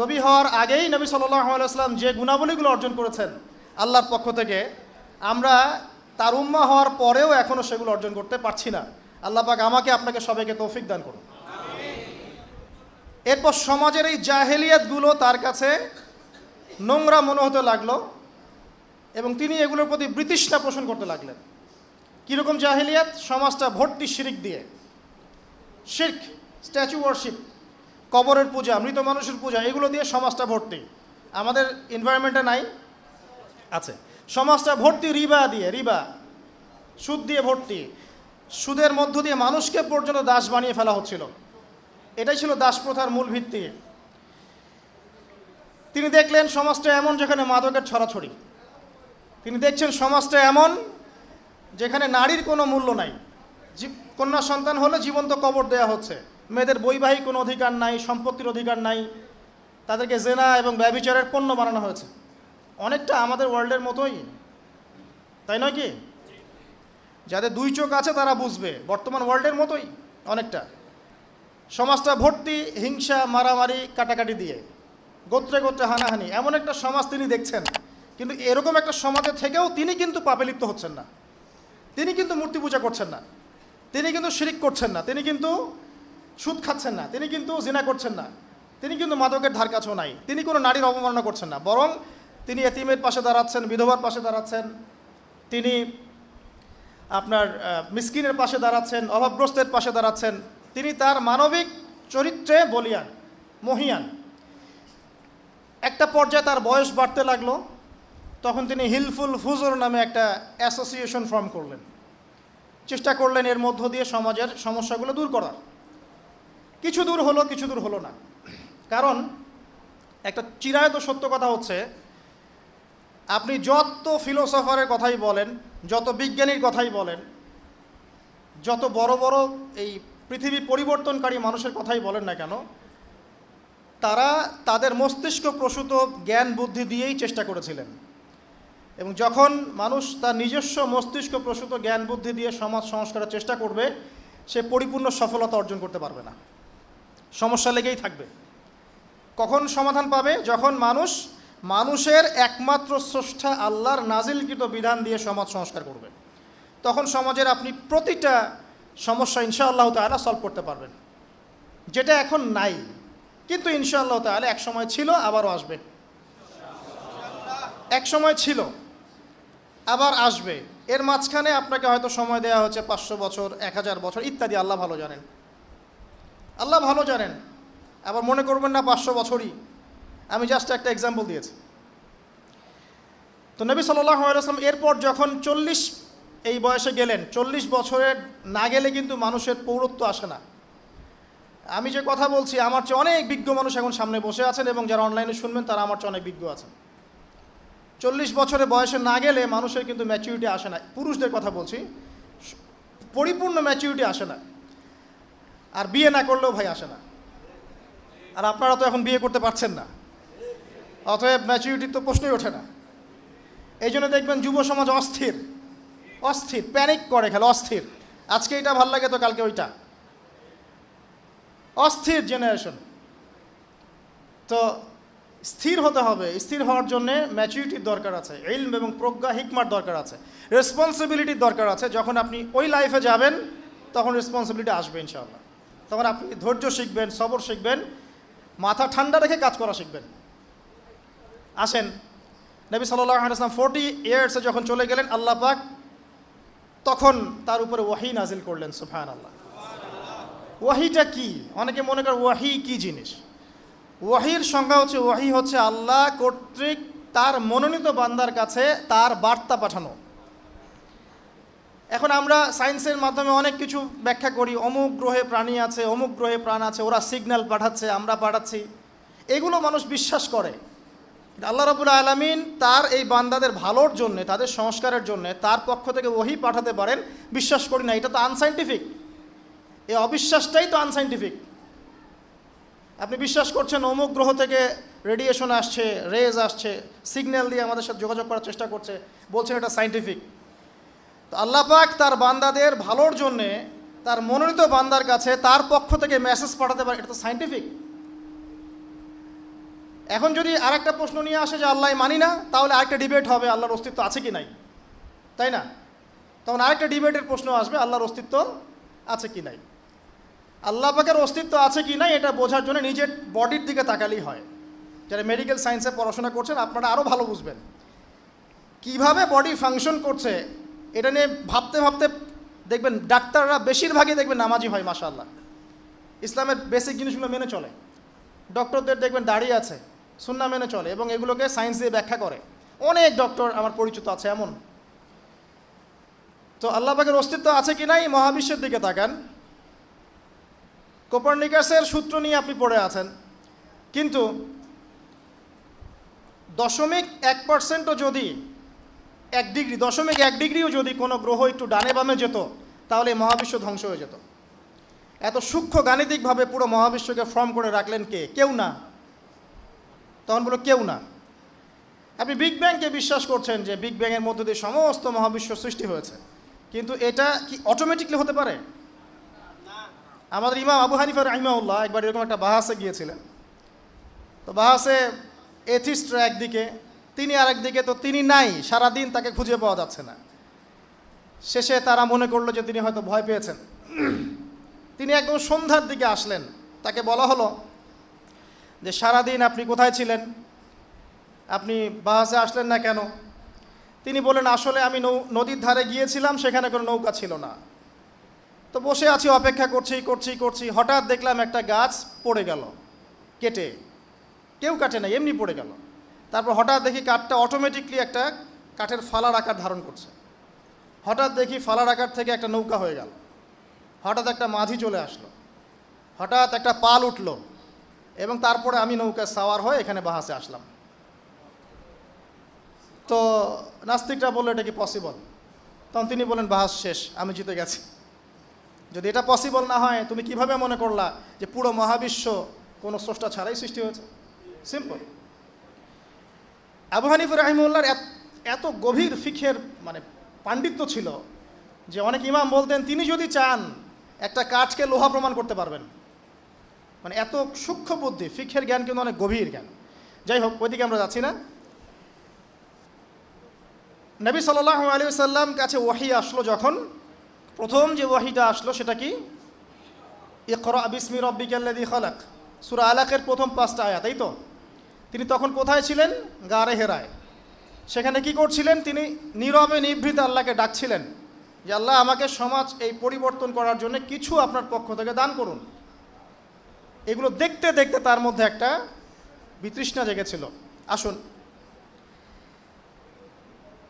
নবী হওয়ার আগেই নবী সাল্লাম যে গুণাবলীগুলো অর্জন করেছেন, আল্লাহর পক্ষ থেকে, আমরা তার উম্মা হওয়ার পরেও এখনও সেগুলো অর্জন করতে পারছি না। আল্লাহ পাক আমাকে আপনাকে সবাইকে তৌফিক দান করুন। এরপর সমাজের এই জাহেলিয়াতগুলো তার কাছে নোংরা মনে হতে লাগল এবং তিনি এগুলোর প্রতি বৃতৃষ্ণা পোষণ করতে লাগলেন। কীরকম জাহেলিয়াত? সমাজটা ভর্তি শিরিক দিয়ে। শির্ক স্ট্যাচু ওয়ার্শিপ কবরের পূজা মৃত মানুষের পূজা এগুলো দিয়ে সমাজটা ভর্তি। আমাদের এনভায়রনমেন্টে নাই। আছে। সমাজটা ভর্তি রিবা দিয়ে রিবা। সুদ দিয়ে ভর্তি। সুদের মধ্য দিয়ে মানুষকে পর্যন্ত দাস বানিয়ে ফেলা হচ্ছিল। এটাই ছিল দাস প্রথার মূল ভিত্তি। তিনি দেখলেন সমাজটা এমন যেখানে মাদকের ছড়াছড়ি। তিনি দেখছেন সমাজটা এমন যেখানে নারীর কোনো মূল্য নাই। কন্যা সন্তান হলে জীবন্ত কবর দেয়া হচ্ছে। মেয়েদের বৈবাহিক কোনো অধিকার নাই, সম্পত্তির অধিকার নাই, তাদেরকে জেনা এবং ব্যবিচারের পণ্য বানানো হয়েছে। অনেকটা আমাদের ওয়ার্ল্ডের মতোই, তাই নয় কি? যাদের দুই চোখ আছে তারা বুঝবে, বর্তমান ওয়ার্ল্ডের মতোই অনেকটা। সমাজটা ভর্তি, হিংসা, মারামারি, কাটাকাটি দিয়ে, গোত্রে গোত্রে হানাহানি, এমন একটা সমাজ তিনি দেখছেন। কিন্তু এরকম একটা সমাজে থেকেও তিনি কিন্তু পাপে লিপ্ত হচ্ছেন না। তিনি কিন্তু মূর্তি পূজা করছেন না। তিনি কিন্তু শিরিক করছেন না। তিনি কিন্তু সুদ খাচ্ছেন না, তিনি কিন্তু জিনা করছেন না। তিনি কিন্তু মাদকের ধার কাছেও নাই। তিনি কোনো নারীর অবমাননা করছেন না। বরং তিনি এতিমের পাশে দাঁড়াচ্ছেন, বিধবার পাশে দাঁড়াচ্ছেন। তিনি আপনার মিসকিনের পাশে দাঁড়াচ্ছেন, অভাবগ্রস্তের পাশে দাঁড়াচ্ছেন। তিনি তার মানবিক চরিত্রে বলিয়ান, মহিয়ান। একটা পর্যায়ে তার বয়স বাড়তে লাগল, তখন তিনি হিলফুল ফুজুর নামে একটা অ্যাসোসিয়েশন ফর্ম করলেন। চেষ্টা করলেন এর মধ্য দিয়ে সমাজের সমস্যাগুলো দূর করার। কিছু দূর হলো, কিছু দূর হলো না। কারণ একটা চিরায়ত সত্য কথা হচ্ছে, আপনি যত ফিলোসফারের কথাই বলেন, যত বিজ্ঞানীর কথাই বলেন, যত বড় বড় এই পৃথিবী পরিবর্তনকারী মানুষের কথাই বলেন না কেন, তারা তাদের মস্তিষ্ক প্রসূত জ্ঞান বুদ্ধি দিয়েই চেষ্টা করেছিলেন। এবং যখন মানুষ তার নিজস্ব মস্তিষ্ক প্রসূত জ্ঞান বুদ্ধি দিয়ে সমাজ সংস্কারের চেষ্টা করবে, সে পরিপূর্ণ সফলতা অর্জন করতে পারবে না। সমস্যা লেগেই থাকবে। কখন সমাধান পাবে? যখন মানুষ, মানুষের একমাত্র স্রষ্টা আল্লাহর নাজিলকৃত বিধান দিয়ে সমাজ সংস্কার করবে। তখন সমাজের আপনি প্রতিটা সমস্যা ইনশাআল্লাহ তাআলা সলভ করতে পারবেন। যেটা এখন নাই, কিন্তু ইনশাআল্লাহ তাহলে এক সময় ছিল, আবারও আসবে। এক সময় ছিল, আবার আসবে। এর মাঝখানে আপনাকে হয়তো সময় দেওয়া হচ্ছে পাঁচশো বছর, এক হাজার বছর ইত্যাদি, আল্লাহ ভালো জানেন। আল্লাহ ভালো জানেন। আবার মনে করবেন না পাঁচশো বছরই। আমি জাস্ট একটা এক্সাম্পল দিয়েছি। তো নবী সাল্লাহ আলাইসলাম এরপর যখন চল্লিশ এই বয়সে গেলেন, চল্লিশ বছরের না গেলে কিন্তু মানুষের পৌরত্ব আসে না। আমি যে কথা বলছি, আমার চেয়ে অনেক বিজ্ঞ মানুষ এখন সামনে বসে আছেন এবং যারা অনলাইনে শুনবেন, তারা আমার চেয়ে অনেক বিজ্ঞ আছেন। চল্লিশ বছরের বয়সে না গেলে মানুষের কিন্তু ম্যাচিউরিটি আসে না। পুরুষদের কথা বলছি, পরিপূর্ণ ম্যাচিউরিটি আসে না। আর বিয়ে না করলেও ভাই আসে না। আর আপনারা তো এখন বিয়ে করতে পারছেন না। অতএব ম্যাচুরিটির তো প্রশ্নই ওঠে না। এই জন্য দেখবেন যুব সমাজ অস্থির। অস্থির প্যানিক করে খেলে, অস্থির। আজকে এটা ভালো লাগে তো কালকে ওইটা। অস্থির জেনারেশন তো স্থির হতে হবে। স্থির হওয়ার জন্য ম্যাচুরিটির দরকার আছে। ইলম এবং প্রজ্ঞা হিকমার দরকার আছে। রেসপন্সিবিলিটির দরকার আছে। যখন আপনি ওই লাইফে যাবেন, তখন রেসপন্সিবিলিটি আসবে ইনশাআল্লাহ। তখন আপনি ধৈর্য শিখবেন, সবর শিখবেন, মাথা ঠান্ডা রেখে কাজ করা শিখবেন। আসেন, নবী সাল্লাহ আসলাম ফোর্টি ইয়ার্সে যখন চলে গেলেন, আল্লাহ পাক তখন তার উপরে ওয়াহি নাজিল করলেন সুফান আল্লাহ ওয়াহিটা কি? অনেকে মনে করেন ওয়াহি কি জিনিস? ওয়াহির সংজ্ঞা হচ্ছে, ওয়াহি হচ্ছে আল্লাহ কর্তৃক তার মনোনীত বান্দার কাছে তার বার্তা পাঠানো। এখন আমরা সায়েন্সের মাধ্যমে অনেক কিছু ব্যাখ্যা করি। অমুক গ্রহে প্রাণী আছে, অমুক গ্রহে প্রাণ আছে, ওরা সিগন্যাল পাঠাচ্ছে, আমরা পাঠাচ্ছি। এগুলো মানুষ বিশ্বাস করে। আল্লাহ রবুল আলমিন তার এই বান্দাদের ভালোর জন্যে, তাদের সংস্কারের জন্যে তার পক্ষ থেকে ওহি পাঠাতে পারেন, বিশ্বাস করি না। এটা তো আনসাইন্টিফিক এই অবিশ্বাসটাই তো আনসাইন্টিফিক আপনি বিশ্বাস করছেন অমুক গ্রহ থেকে রেডিয়েশন আসছে রেজ আসছে সিগন্যাল দিয়ে আমাদের সাথে যোগাযোগ করার চেষ্টা করছে, বলছেন এটা সাইন্টিফিক তো আল্লাহ পাক তার বান্দাদের ভালোর জন্যে তার মনোনীত বান্দার কাছে তার পক্ষ থেকে মেসেজ পাঠাতে পারে, এটা তো সাইন্টিফিক এখন যদি আরেকটা প্রশ্ন নিয়ে আসে যে আল্লাহ মানি না, তাহলে আরেকটা ডিবেট হবে আল্লাহর অস্তিত্ব আছে কি নাই। তাই না? তখন আরেকটা ডিবেটের প্রশ্ন আসবে, আল্লাহর অস্তিত্ব আছে কি নাই। আল্লাহ পাকের অস্তিত্ব আছে কি নাই, এটা বোঝার জন্য নিজের বডির দিকে তাকালেই হয়। যারা মেডিকেল সায়েন্সে পড়াশোনা করছেন, আপনারা আরও ভালো বুঝবেন। কীভাবে বডি ফাংশন করছে এটা নিয়ে ভাবতে ভাবতে দেখবেন, ডাক্তাররা বেশিরভাগই দেখবেন নামাজি হয় মাশাল্লাহ ইসলামের বেসিক জিনিসগুলো মেনে চলে। ডক্টরদের দেখবেন দাঁড়িয়ে আছে সুন্না মেনে চলে এবং এগুলোকে সায়েন্স দিয়ে ব্যাখ্যা করে। অনেক ডক্টর আমার পরিচিত আছে এমন। তো আল্লাহ পাকের অস্তিত্ব আছে কি নাই, মহাবিশ্বের দিকে তাকান। কোপার্নিকাসের সূত্র নিয়ে আপনি পড়ে আছেন। কিন্তু দশমিক এক পার্সেন্টও যদি এক ডিগ্রি, দশমিক এক ডিগ্রিও যদি কোনো গ্রহ একটু ডানে বামে যেত, তাহলে মহাবিশ্ব ধ্বংস হয়ে যেত। এত সূক্ষ্ম গাণিতিকভাবে পুরো মহাবিশ্বকে ফর্ম করে রাখলেন কে? কেউ না। তখন বলো কেউ না। আপনি বিগ ব্যাংকে বিশ্বাস করছেন যে বিগ ব্যাংয়ের মধ্য দিয়ে সমস্ত মহাবিশ্ব সৃষ্টি হয়েছে? কিন্তু এটা কি অটোমেটিকলি হতে পারে? আমাদের ইমাম আবু হানিফা রাহিমাউল্লাহ একবার এরকম একটা বাহাসে গিয়েছিলেন। তো বাহাসে এথিস্টরা একদিকে তিনি আরেকদিকে তো তিনি নাই, সারাদিন তাকে খুঁজে পাওয়া যাচ্ছে না। শেষে তারা মনে করল যে তিনি হয়তো ভয় পেয়েছেন। তিনি একদম সন্ধ্যার দিকে আসলেন। তাকে বলা হলো যে, সারাদিন আপনি কোথায় ছিলেন? আপনি বাহাসে আসলেন না কেন? তিনি বলেন আসলে আমি নৌ, নদীর ধারে গিয়েছিলাম, সেখানে কোনো নৌকা ছিল না। তো বসে আছি, অপেক্ষা করছি করছি করছি। হঠাৎ দেখলাম একটা গাছ পড়ে গেল, কেটে। কেউ কাটে না এমনি পড়ে গেল। তারপর হঠাৎ দেখি কাঠটা অটোমেটিকলি একটা কাঠের ফালার আকার ধারণ করছে। হঠাৎ দেখি ফালার আকার থেকে একটা নৌকা হয়ে গেল। হঠাৎ একটা মাঝি চলে আসলো। হঠাৎ একটা পাল উঠল এবং তারপরে আমি নৌকায় সাওয়ার হয়ে এখানে বাহাসে আসলাম। তো নাস্তিকরা বলল, এটা কি পসিবল তখন তিনি বলেন বাহাস শেষ, আমি জিতে গেছি। যদি এটা পসিবল না হয়, তুমি কীভাবে মনে করলা যে পুরো মহাবিশ্ব কোনো স্রষ্টা ছাড়াই সৃষ্টি হয়েছে? সিম্পল আবু হানিফুর রাহিমুল্লাহর এত- এত গভীর ফিখের মানে পাণ্ডিত্য ছিল যে অনেক ইমাম বলতেন, তিনি যদি চান, একটা কাঠকে লোহা প্রমাণ করতে পারবেন। মানে এত সূক্ষ্ম বুদ্ধি, ফিখের জ্ঞান কিন্তু অনেক গভীর জ্ঞান। যাই হোক, ওইদিকে আমরা যাচ্ছি না। নবী সাল্লাহ আলী সাল্লাম কাছে ওয়াহি আসলো যখন। প্রথম যে ওয়াহিটা আসলো সেটা কি? ইকরা বিসমি রব্বিকাল্লাদি খালাক। সুরা আলাকের প্রথম পাঁচটা আয়া তাই তো? তিনি তখন কোথায় ছিলেন? গারে হেরায়। সেখানে কি করছিলেন? তিনি নীরবে নিভৃত আল্লাহকে ডাকছিলেন যে, আল্লাহ, আমাকে সমাজ এই পরিবর্তন করার জন্য কিছু আপনার পক্ষ থেকে দান করুন। এগুলো দেখতে দেখতে তার মধ্যে একটা বিতৃষ্ণা জেগেছিল। আসুন।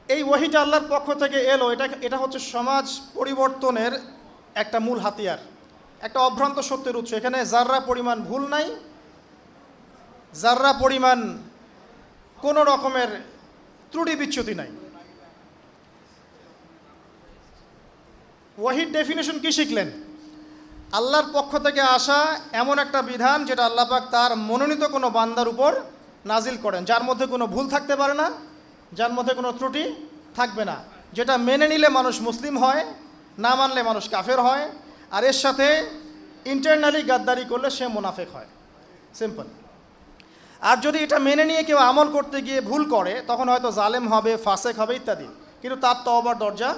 এই ওয়াহিটা আল্লাহর পক্ষ থেকে এলো। এটা এটা হচ্ছে সমাজ পরিবর্তনের একটা মূল হাতিয়ার। একটা অভ্রান্ত সত্যের উৎস। এখানে জাররা পরিমাণ ভুল নাই জাররা পরিমাণ কোনো রকমের ত্রুটি বিচ্যুতি নাই। ওয়াহিদ ডেফিনেশন কি শিখলেন? আল্লাহর পক্ষ থেকে আসা এমন একটা বিধান যেটা আল্লাহ পাক তার মনোনীত কোনো বান্দার উপর নাজিল করেন, যার মধ্যে কোনো ভুল থাকতে পারে না, যার মধ্যে কোনো ত্রুটি থাকবে না। যেটা মেনে নিলে মানুষ মুসলিম হয়, না মানলে মানুষ কাফের হয়, আর এর সাথে ইন্টারনালি গাদ্দারি করলে সে মুনাফেক হয়। সিম্পল আর যদি এটা মেনে নিয়ে কেউ আমল করতে গিয়ে ভুল করে, তখন হয়তো জালেম হবে, ফাসেক হবে, ইত্যাদি। কিন্তু তার তওবার দরজা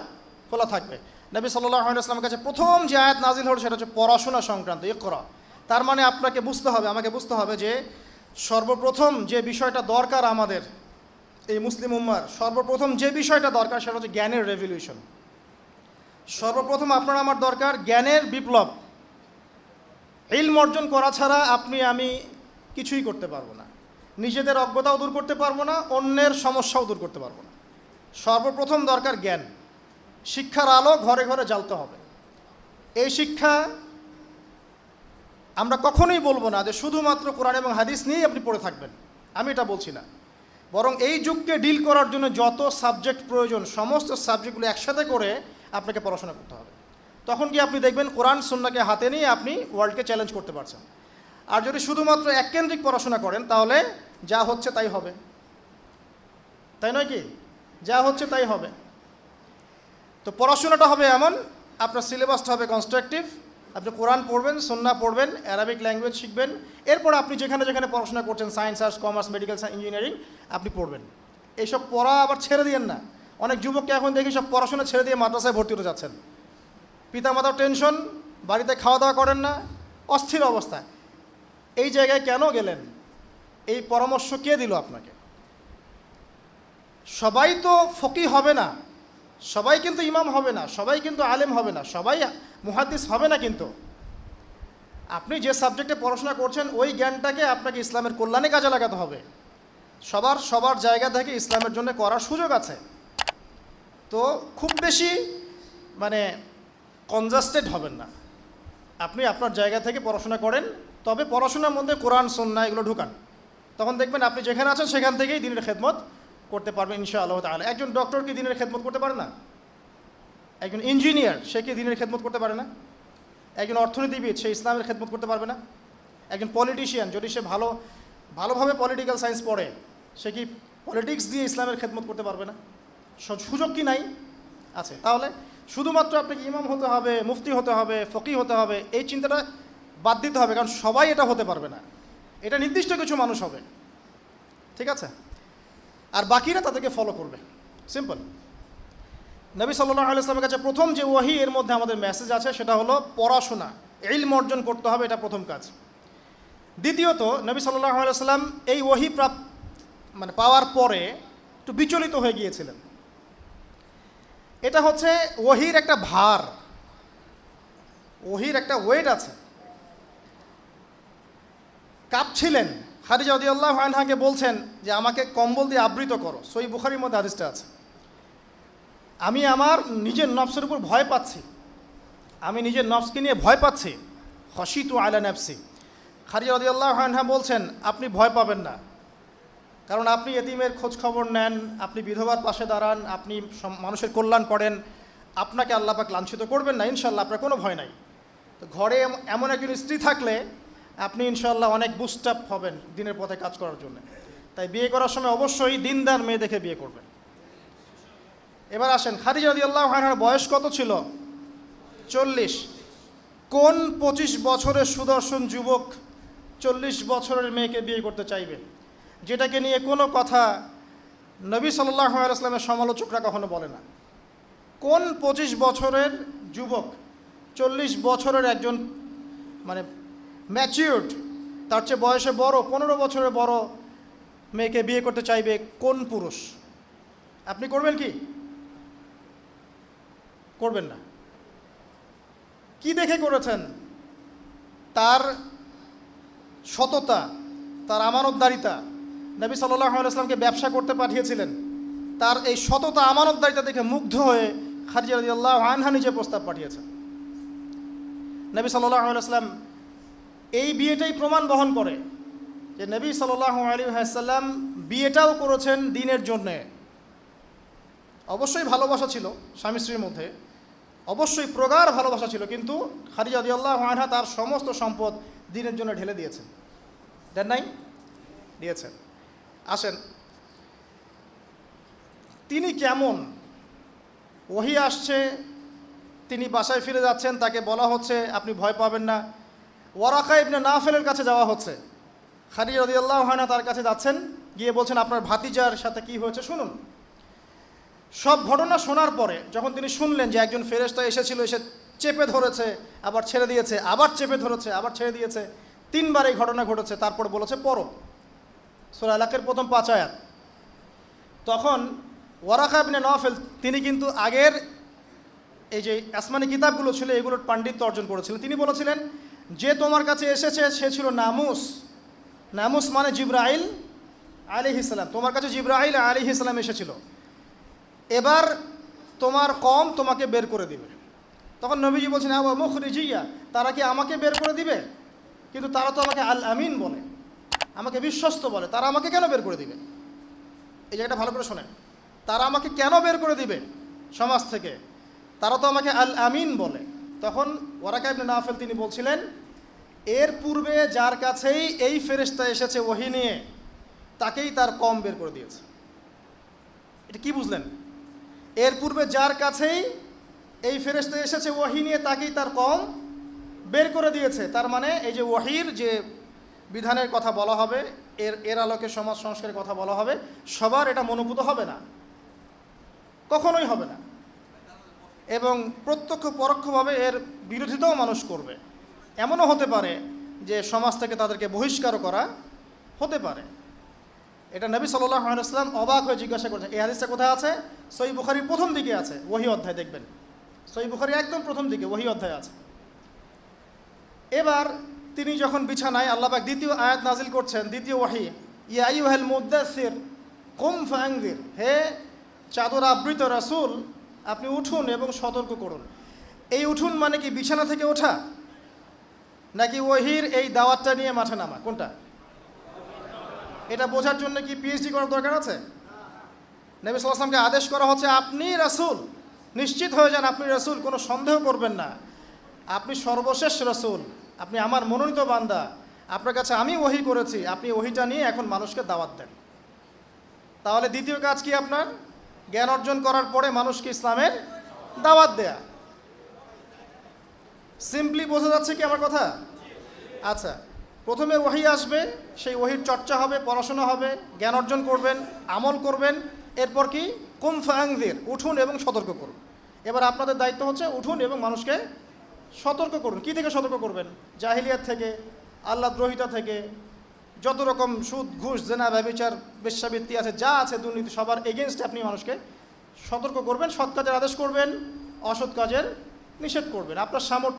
খোলা থাকবে। নবী সাল্লাহ আসলামের কাছে প্রথম যে আয়াত নাজিল হলো সেটা হচ্ছে পড়াশোনা সংক্রান্ত করা তার মানে আপনাকে বুঝতে হবে, আমাকে বুঝতে হবে যে সর্বপ্রথম যে বিষয়টা দরকার আমাদের এই মুসলিম উম্মার, সর্বপ্রথম যে বিষয়টা দরকার সেটা হচ্ছে জ্ঞানের রেভলিউশন সর্বপ্রথম আপনার আমার দরকার জ্ঞানের বিপ্লব। ইলম অর্জন করা ছাড়া আপনি, আমি কিছুই করতে পারব না। নিজেদের অজ্ঞতাও দূর করতে পারব না, অন্যের সমস্যাও দূর করতে পারব না। সর্বপ্রথম দরকার জ্ঞান। শিক্ষার আলো ঘরে ঘরে জ্বালতে হবে। এই শিক্ষা আমরা কখনোই বলব না যে শুধুমাত্র কোরআন এবং হাদিস নিয়েই আপনি পড়ে থাকবেন। আমি এটা বলছি না। বরং এই যুগকে ডিল করার জন্য যত সাবজেক্ট প্রয়োজন, সমস্ত সাবজেক্টগুলো একসাথে করে আপনাকে পড়াশোনা করতে হবে। তখন কি আপনি দেখবেন কোরআন, সন্নাকে হাতে নিয়ে আপনি ওয়ার্ল্ডকে চ্যালেঞ্জ করতে পারছেন। আর যদি শুধুমাত্র এককেন্দ্রিক পড়াশোনা করেন, তাহলে যা হচ্ছে তাই হবে। তাই নয় কি? যা হচ্ছে তাই হবে। তো পড়াশোনাটা হবে এমন, আপনার সিলেবাসটা হবে কনস্ট্রাকটিভ আপনি কোরআন পড়বেন সন্না পড়বেন অ্যারাবিক ল্যাঙ্গুয়েজ শিখবেন, এরপর আপনি যেখানে যেখানে পড়াশোনা করছেন science arts commerce medical engineering আপনি পড়বেন। এইসব পড়া আবার ছেড়ে দিয়েন না। অনেক যুবককে এখন দেখি সব পড়াশোনা ছেড়ে দিয়ে মাদ্রাসায় ভর্তি হতে যাচ্ছেন। পিতামাতার টেনশন বাড়িতে খাওয়া দাওয়া করেন না, অস্থির অবস্থা। এই জায়গায় কেন গেলেন? এই পরামর্শ কে দিল আপনাকে? সবাই তো ফকি হবে না, সবাই কিন্তু ইমাম হবে না, সবাই কিন্তু আলেম হবে না, সবাই মুহাদ্দিস হবে না কিন্তু। আপনি যে সাবজেক্টে পড়াশোনা করছেন, ওই জ্ঞানটাকে আপনাকে ইসলামের কল্যাণে কাজে লাগাতে হবে। সবার সবার জায়গা থেকে ইসলামের জন্য করার সুযোগ আছে। তো খুব বেশি মানে কনজাস্টেড হবেন না। আপনি আপনার জায়গা থেকে পড়াশোনা করেন তবে পড়াশোনার মধ্যে কোরআন সন্না এগুলো ঢুকান। তখন দেখবেন আপনি যেখানে আছেন সেখান থেকেই দিনের খেদমত করতে পারবেন ইনশা আল্লাহ তাহলে একজন ডক্টর কি দিনের খেদমত করতে পারে না? একজন ইঞ্জিনিয়ার সে কি দিনের খেদমত করতে পারে না? একজন অর্থনীতিবিদ, সে ইসলামের খেদমত করতে পারবে না? একজন পলিটিশিয়ান যদি সে ভালো, ভালোভাবে পলিটিক্যাল সায়েন্স পড়ে, সে কি পলিটিক্স দিয়ে ইসলামের খেদমত করতে পারবে না? সুযোগ কি নাই? আছে। তাহলে শুধুমাত্র আপনাকে ইমাম হতে হবে, মুফতি হতে হবে ফকি হতে হবে, এই চিন্তাটা বাদ দিতে হবে, কারণ সবাই এটা হতে পারবে না। এটা নির্দিষ্ট কিছু মানুষ হবে। ঠিক আছে? আর বাকিরা তাদেরকে ফলো করবে। সিম্পল নবী সাল্লাহ আলাইসলামের কাছে প্রথম যে ওয়াহি, এর মধ্যে আমাদের মেসেজ আছে, সেটা হলো পড়াশোনা। ইলম অর্জন করতে হবে, এটা প্রথম কাজ। দ্বিতীয়ত, নবী সাল্লাহ আলাইসাল্লাম এই ওয়াহি প্রাপ মানে পাওয়ার পরে একটু বিচলিত হয়ে গিয়েছিলেন। এটা হচ্ছে ওহির একটা ভার। ওহির একটা ওয়েট আছে। কাঁপছিলেন। খাদিজা আল্লাহ আনহাকে বলছেন যে, আমাকে কম্বল দিয়ে আবৃত করো। সই বুখারির মধ্যে আদিসটা আছে। আমি আমার নিজের নফসের উপর ভয় পাচ্ছি। আমি নিজের নফসকে নিয়ে ভয় পাচ্ছি। হসি হসিতু আলা নফসি। খারিজা আল্লাহ আনহা বলছেন, আপনি ভয় পাবেন না। কারণ আপনি এতিমের খোঁজ খবর নেন, আপনি বিধবার পাশে দাঁড়ান, আপনি মানুষের কল্যাণ করেন। আপনাকে আল্লাপাক লাঞ্ছিত করবেন না ইনশাল্লাহ আপনার কোনো ভয় নাই। তো ঘরে এমন একজন স্ত্রী থাকলে আপনি ইনশাল্লাহ অনেক বুস্ট আপ হবেন দিনের পথে কাজ করার জন্য। তাই বিয়ে করার সময় অবশ্যই দিনদার মেয়ে দেখে বিয়ে করবেন। এবার আসেন, খাদিজা আল্লাহ আনহার বয়স কত ছিল? চল্লিশ। কোন পঁচিশ বছরের সুদর্শন যুবক চল্লিশ বছরের মেয়েকে বিয়ে করতে চাইবে? যেটাকে নিয়ে কোনো কথা নবী সাল্লাহ আলাইসলামের সমালোচকরা কখনো বলে না। কোন পঁচিশ বছরের যুবক চল্লিশ বছরের একজন মানে ম্যাচিউর্ড তার চেয়ে বয়সে বড়, পনেরো বছরের বড় মেয়েকে বিয়ে করতে চাইবে কোন পুরুষ? আপনি করবেন কি? করবেন না। কি দেখে করেছেন? তার সততা, তার আমানতদারিতা। নবী সাল্লাহ আলাইসলামকে ব্যবসা করতে পাঠিয়েছিলেন। তার এই সততা, আমানতদারিতা দেখে মুগ্ধ হয়ে রাজি আল্লাহ আনহা নিজে প্রস্তাব পাঠিয়েছেন। নবী সাল্লাহ আলাইসলাম এই বিয়েটাই প্রমাণ বহন করে যে নবী সাল্লাহ আলী সাল্লাম বিয়েটাও করেছেন দিনের জন্যে। অবশ্যই ভালোবাসা ছিল স্বামী স্ত্রীর মধ্যে, অবশ্যই প্রগাঢ় ভালোবাসা ছিল, কিন্তু খারিজা আল্লাহ আনহা তার সমস্ত সম্পদ দিনের জন্য ঢেলে দিয়েছেন। দেন নাই? দিয়েছেন। আসেন, তিনি কেমন? ওহি আসছে, তিনি বাসায় ফিরে যাচ্ছেন, তাকে বলা হচ্ছে, আপনি ভয় পাবেন না। ওয়ারাকা ইবনে নাফেলের কাছে যাওয়া হচ্ছে। খারি রদি আল্লাহ না তার কাছে যাচ্ছেন, গিয়ে বলছেন, আপনার ভাতিজার সাথে কি হয়েছে? শুনুন। সব ঘটনা শোনার পরে যখন তিনি শুনলেন যে একজন ফেরেস্তা এসেছিল, এসে চেপে ধরেছে, আবার ছেড়ে দিয়েছে, আবার চেপে ধরেছে, আবার ছেড়ে দিয়েছে, তিনবার এই ঘটনা ঘটেছে, তারপর বলেছে পরো সোরা এলাকের প্রথম পাঁচ আয়াত। তখন ওয়ারাকা ইবনে নফেল, তিনি কিন্তু আগের এই যে আসমানি কিতাবগুলো ছিল, এগুলোর পাণ্ডিত্য অর্জন করেছিলেন। তিনি বলেছিলেন যে তোমার কাছে এসেছে, সে ছিল নামুস। নামুস মানে জিব্রাইল আলি ইসলাম তোমার কাছে জিব্রাইল আলি ইসলাম এসেছিল। এবার তোমার কম তোমাকে বের করে দিবে। তখন নবীজি বলছেন, আবা মুখ রিজিয়া তারা কি আমাকে বের করে দিবে? কিন্তু তারা তো আমাকে আল আমিন বলে, আমাকে বিশ্বস্ত বলে। তারা আমাকে কেন বের করে দিবে? এই জায়গাটা ভালো করে শোনেন। তারা আমাকে কেন বের করে দিবে সমাজ থেকে? তারা তো আমাকে আল আমিন বলে। তখন ওয়ারাকা ইবনে নাফেল তিনি বলছিলেন, এর পূর্বে যার কাছেই এই ফেরেশতা এসেছে ওহি নিয়ে, তাকেই তার কম বের করে দিয়েছে। এটা কি বুঝলেন? এর পূর্বে যার কাছেই এই ফেরেশতা এসেছে ওহি নিয়ে, তাকেই তার কম বের করে দিয়েছে। তার মানে এই যে ওয়াহির যে বিধানের কথা বলা হবে, এর এর আলোকে সমাজ সংস্কারের কথা বলা হবে, সবার এটা মনোভূত হবে না। কখনোই হবে না। এবং প্রত্যক্ষ পরোক্ষভাবে এর বিরোধিতাও মানুষ করবে। এমনও হতে পারে যে সমাজ থেকে তাদেরকে বহিষ্কার করা হতে পারে। এটা নবী সাল্লাহ আলাইসলাম অবাক হয়ে জিজ্ঞাসা করছেন, এই হাদিসটা কোথায় আছে? সই বুখারির প্রথম দিকে আছে, ওহি অধ্যায় দেখবেন। সই বুখারি একদম প্রথম দিকে, ওহি অধ্যায় আছে। এবার তিনি যখন বিছানায় আল্লাহবাক দ্বিতীয় আয়াত নাজিল করছেন, দ্বিতীয় ওয়াহি ইয়াইহাল মুদাসির কুম ফাঙ্গির হে চাদর আবৃত রাসূল আপনি উঠুন এবং সতর্ক করুন। এই উঠুন মানে কি বিছানা থেকে ওঠা? নাকি ওহির এই দাওয়াতটা নিয়ে মাঠে নামা? কোনটা? এটা বোঝার জন্য কি পিএইচডি করার দরকার আছে? নবী সাল্লামকে আদেশ করা হচ্ছে, আপনি রাসূল, নিশ্চিত হয়ে যান, আপনি রাসূল, কোনো সন্দেহ করবেন না। আপনি সর্বশেষ রাসূল, আপনি আমার মনোনীত বান্দা। আপনার কাছে আমি ওহি করেছি, আপনি ওহিটা নিয়ে এখন মানুষকে দাওয়াত দেন। তাহলে দ্বিতীয় কাজ কি আপনার? জ্ঞান অর্জন করার পরে মানুষকে ইসলামের দাওয়াত দেয়া। সিম্পলি বোঝা যাচ্ছে কি আমার কথা? আচ্ছা প্রথমে ওহি আসবে, সেই ওহির চর্চা হবে, পড়াশোনা হবে, জ্ঞান অর্জন করবেন, আমল করবেন, এরপর কি? কুম ফাংদের, উঠুন এবং সতর্ক করুন। এবার আপনাদের দায়িত্ব হচ্ছে উঠুন এবং মানুষকে সতর্ক করুন। কি থেকে সতর্ক করবেন? জাহিলিয়াত থেকে, আল্লাহ দ্রোহিতা থেকে যত রকম সুদ, ঘুষ, জেনা, ব্যবচার, বেশ্যাবৃত্তি আছে, যা আছে দুর্নীতি সবার এগেনস্টে আপনি মানুষকে সতর্ক করবেন, সৎ কাজের আদেশ করবেন, অসৎ কাজের নিষেধ করবেন। আপনার সামর্থ্য